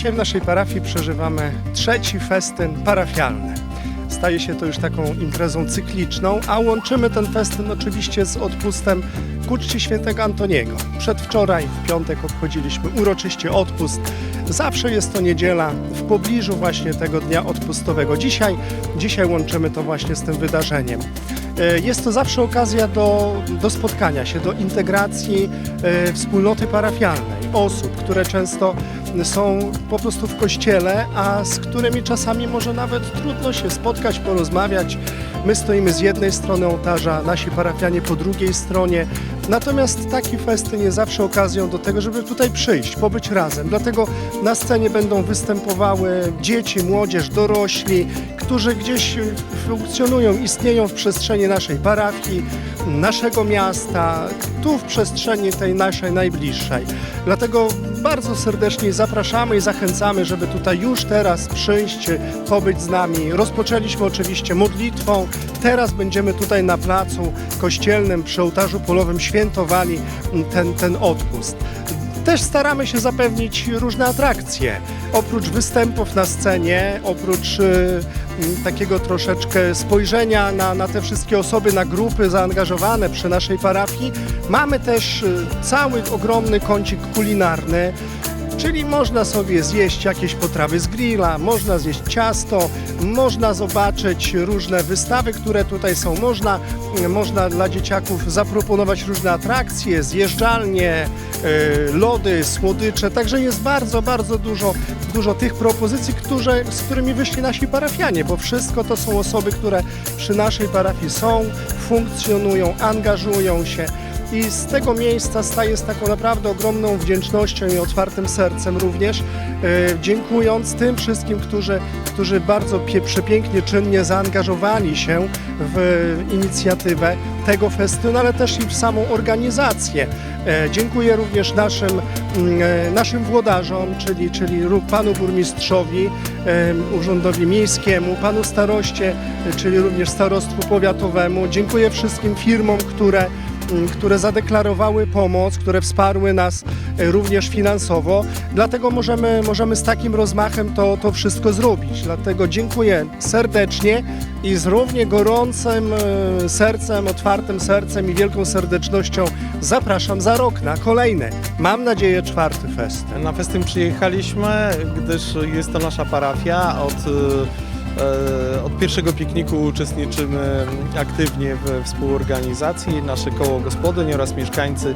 Dzisiaj w naszej parafii przeżywamy trzeci festyn parafialny. Staje się to już taką imprezą cykliczną, a łączymy ten festyn oczywiście z odpustem ku czci świętego Antoniego. Przedwczoraj, w piątek, obchodziliśmy uroczyście odpust. Zawsze jest to niedziela w pobliżu właśnie tego dnia odpustowego. Dzisiaj, dzisiaj łączymy to właśnie z tym wydarzeniem. E, Jest to zawsze okazja do, do spotkania się, do integracji e, wspólnoty parafialnej, osób, które często są po prostu w kościele, a z którymi czasami może nawet trudno się spotkać, porozmawiać. My stoimy z jednej strony ołtarza, nasi parafianie po drugiej stronie. Natomiast taki festyn jest zawsze okazją do tego, żeby tutaj przyjść, pobyć razem. Dlatego na scenie będą występowały dzieci, młodzież, dorośli, którzy gdzieś funkcjonują, istnieją w przestrzeni naszej parafii, naszego miasta, tu w przestrzeni tej naszej najbliższej. Dlatego bardzo serdecznie zapraszamy i zachęcamy, żeby tutaj już teraz przyjść, pobyć z nami. Rozpoczęliśmy oczywiście modlitwą. Teraz będziemy tutaj na placu kościelnym przy ołtarzu polowym świętowali ten, ten odpust. Też staramy się zapewnić różne atrakcje. Oprócz występów na scenie, oprócz y, takiego troszeczkę spojrzenia na, na te wszystkie osoby, na grupy zaangażowane przy naszej parafii, mamy też y, cały ogromny kącik kulinarny. Czyli można sobie zjeść jakieś potrawy z grilla, można zjeść ciasto, można zobaczyć różne wystawy, które tutaj są. Można, można dla dzieciaków zaproponować różne atrakcje, zjeżdżalnie, lody, słodycze. Także jest bardzo, bardzo dużo, dużo tych propozycji, które, z którymi wyszli nasi parafianie, bo wszystko to są osoby, które przy naszej parafii są, funkcjonują, angażują się. I z tego miejsca staję z taką naprawdę ogromną wdzięcznością i otwartym sercem również, e, dziękując tym wszystkim, którzy, którzy bardzo przepięknie, czynnie zaangażowali się w inicjatywę tego festynu, ale też i w samą organizację. E, Dziękuję również naszym, mm, e, naszym włodarzom, czyli, czyli panu burmistrzowi, urzędowi miejskiemu, panu staroście, czyli również starostwu powiatowemu. Dziękuję wszystkim firmom, które które zadeklarowały pomoc, które wsparły nas e, również finansowo. Dlatego możemy, możemy z takim rozmachem to, to wszystko zrobić. Dlatego dziękuję serdecznie i z równie gorącym e, sercem, otwartym sercem i wielką serdecznością zapraszam za rok na kolejny, mam nadzieję, czwarty fest. Na festyn przyjechaliśmy, gdyż jest to nasza parafia. Od, e, od pierwszego pikniku uczestniczymy aktywnie w współorganizacji. Nasze koło gospodyń oraz mieszkańcy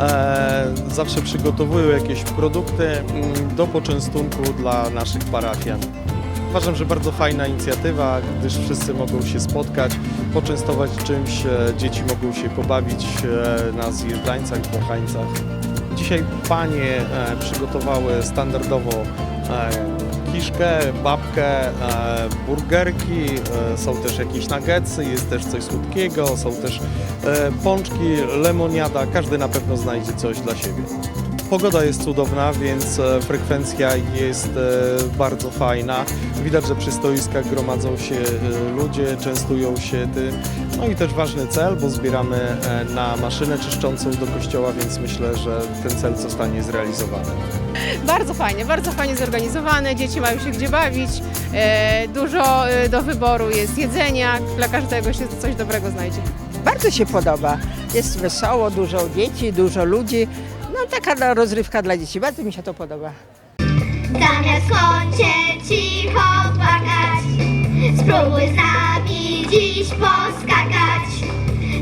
e, zawsze przygotowują jakieś produkty mm, do poczęstunku dla naszych parafian. Uważam, że bardzo fajna inicjatywa, gdyż wszyscy mogą się spotkać, poczęstować czymś, e, dzieci mogą się pobawić e, na zjeżdżańcach, dmuchańcach. Dzisiaj panie e, przygotowały standardowo e, kiszkę, babkę, e, burgerki, e, są też jakieś nuggetsy, jest też coś słodkiego, są też e, pączki, lemoniada, każdy na pewno znajdzie coś dla siebie. Pogoda jest cudowna, więc e, frekwencja jest e, bardzo fajna. Widać, że przy stoiskach gromadzą się e, ludzie, częstują się tym. No i też ważny cel, bo zbieramy na maszynę czyszczącą do kościoła, więc myślę, że ten cel zostanie zrealizowany. Bardzo fajnie, bardzo fajnie zorganizowane, dzieci mają się gdzie bawić, dużo do wyboru jest jedzenia, dla każdego się coś dobrego znajdzie. Bardzo się podoba. Jest wesoło, dużo dzieci, dużo ludzi. Taka rozrywka dla dzieci. Bardzo mi się to podoba. Zamiast w kącie cicho płakać Spróbuj z nami dziś poskakać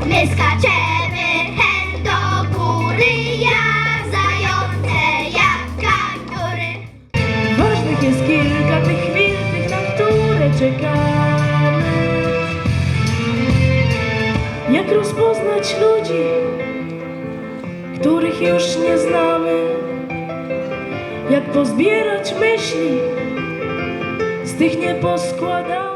My skaczemy hen do góry Jak zające, jak kangury Ważnych jest kilka tych chwil, tych, na które czekamy. Jak rozpoznać ludzi, już nie znamy? Jak pozbierać myśli z tych nieposkładanych?